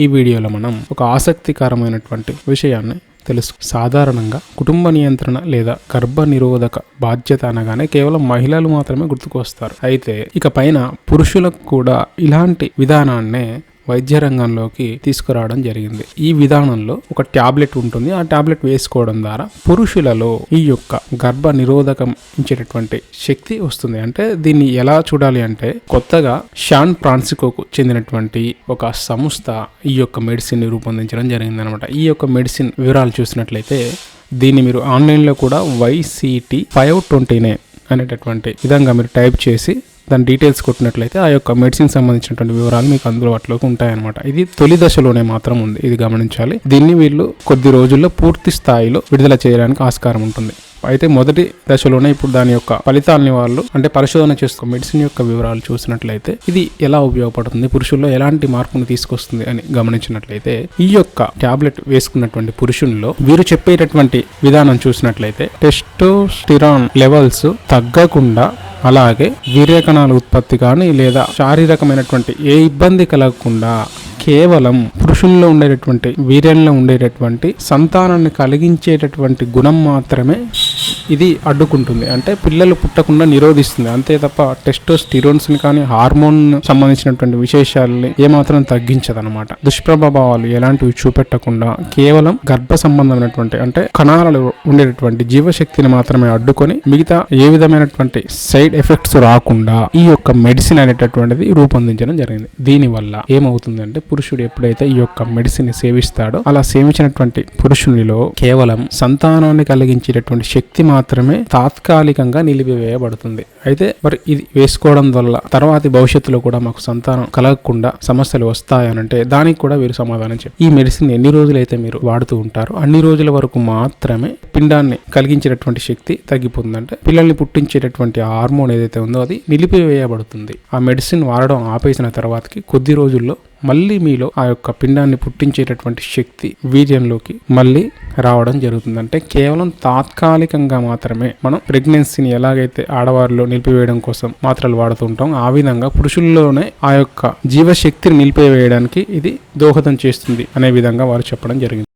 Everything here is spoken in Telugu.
ఈ వీడియోలో మనం ఒక ఆసక్తికరమైనటువంటి విషయాన్ని తెలుసు. సాధారణంగా కుటుంబ నియంత్రణ లేదా గర్భ నిరోధక బాధ్యత అనగానే కేవలం మహిళలు మాత్రమే గుర్తుకొస్తారు. అయితే ఇక పైన పురుషులకు కూడా ఇలాంటి విధానాన్నే వైద్య రంగంలోకి తీసుకురావడం జరిగింది. ఈ విధానంలో ఒక ట్యాబ్లెట్ ఉంటుంది. ఆ ట్యాబ్లెట్ వేసుకోవడం ద్వారా పురుషులలో ఈ యొక్క గర్భ నిరోధకం ఇచ్చేటటువంటి శక్తి వస్తుంది. అంటే దీన్ని ఎలా చూడాలి అంటే కొత్తగా షాన్ ఫ్రాన్సికోకు చెందినటువంటి ఒక సంస్థ ఈ యొక్క మెడిసిన్ రూపొందించడం జరిగింది అనమాట ఈ యొక్క మెడిసిన్ వివరాలు చూసినట్లయితే దీన్ని మీరు ఆన్లైన్లో కూడా వైసీటీ ఫైవ్ ట్వంటీ నైన్ అనేటటువంటి విధంగా మీరు టైప్ చేసి దాని డీటెయిల్స్ కొట్టినట్లయితే ఆ యొక్క మెడిసిన్ సంబంధించినటువంటి వివరాలు మీకు అందుబాటులోకి ఉంటాయన్నమాట. ఇది తొలి దశలోనే మాత్రం ఉంది ఇది గమనించాలి. దీన్ని వీళ్ళు కొద్ది రోజుల్లో పూర్తి స్థాయిలో విడుదల చేయడానికి ఆస్కారం ఉంటుంది. అయితే మొదటి దశలోనే ఇప్పుడు దాని యొక్క ఫలితాలని వాళ్ళు అంటే పరిశోధన చేస్తూ మెడిసిన్ యొక్క వివరాలు చూసినట్లయితే ఇది ఎలా ఉపయోగపడుతుంది పురుషుల్లో ఎలాంటి మార్పును తీసుకొస్తుంది అని గమనించినట్లయితే ఈ యొక్క టాబ్లెట్ వేసుకున్నటువంటి పురుషుల్లో వీరు చెప్పేటటువంటి విధానం చూసినట్లయితే టెస్టోస్టిరాన్ లెవెల్స్ తగ్గకుండా అలాగే వీర్యకణాల ఉత్పత్తి కానీ లేదా శారీరకమైనటువంటి ఏ ఇబ్బంది కలగకుండా కేవలం పురుషుల్లో ఉండేటటువంటి వీర్యంలో ఉండేటటువంటి సంతానాన్ని కలిగించేటటువంటి గుణం మాత్రమే ఇది అడ్డుకుంటుంది. అంటే పిల్లలు పుట్టకుండా నిరోధిస్తుంది. అంతే తప్ప టెస్టోస్టిరోన్స్ని కానీ హార్మోన్ సంబంధించినటువంటి విశేషాలని ఏమాత్రం తగ్గించదనమాట దుష్ప్రభావాలు ఎలాంటివి చూపెట్టకుండా కేవలం గర్భ సంబంధమైనటువంటి అంటే కణాలలో ఉండేటటువంటి జీవశక్తిని మాత్రమే అడ్డుకొని మిగతా ఏ విధమైనటువంటి సైడ్ ఎఫెక్ట్స్ రాకుండా ఈ యొక్క మెడిసిన్ అనేటటువంటిది రూపొందించడం జరిగింది. దీని వల్ల ఏమవుతుందంటే పురుషుడు ఎప్పుడైతే ఈ యొక్క మెడిసిన్ని సేవిస్తాడో అలా సేవించినటువంటి పురుషునిలో కేవలం సంతానాన్ని కలిగించేటటువంటి శక్తి మాత్రం మాత్రమే తాత్కాలికంగా నిలిపివేయబడుతుంది. అయితే మరి ఇది వేసుకోవడం వల్ల తర్వాతి భవిష్యత్తులో కూడా మాకు సంతానం కలగకుండా సమస్యలు వస్తాయనంటే దానికి కూడా వీరు సమాధానం చెప్పారు ఈ మెడిసిన్ ఎన్ని రోజులైతే మీరు వాడుతూ ఉంటారో అన్ని రోజుల వరకు మాత్రమే పిండాన్ని కలిగించేటటువంటి శక్తి తగ్గిపోతుందంటే పిల్లల్ని పుట్టించేటటువంటి హార్మోన్ ఏదైతే ఉందో అది నిలిపివేయబడుతుంది. ఆ మెడిసిన్ వాడడం ఆపేసిన తర్వాతకి కొద్ది రోజుల్లో మళ్ళీ మీలో ఆ యొక్క పిండాన్ని పుట్టించేటటువంటి శక్తి వీర్యంలోకి మళ్ళీ రావడం జరుగుతుంది. అంటే కేవలం తాత్కాలికంగా మాత్రమే మనం ప్రెగ్నెన్సీని ఎలాగైతే ఆడవారిలో నిలిపివేయడం కోసం మాత్రలు వాడుతుంటాం ఆ విధంగా పురుషుల్లోనే ఆ యొక్క జీవశక్తిని నిలిపివేయడానికి ఇది దోహదం చేస్తుంది అనే విధంగా వారు చెప్పడం జరిగింది.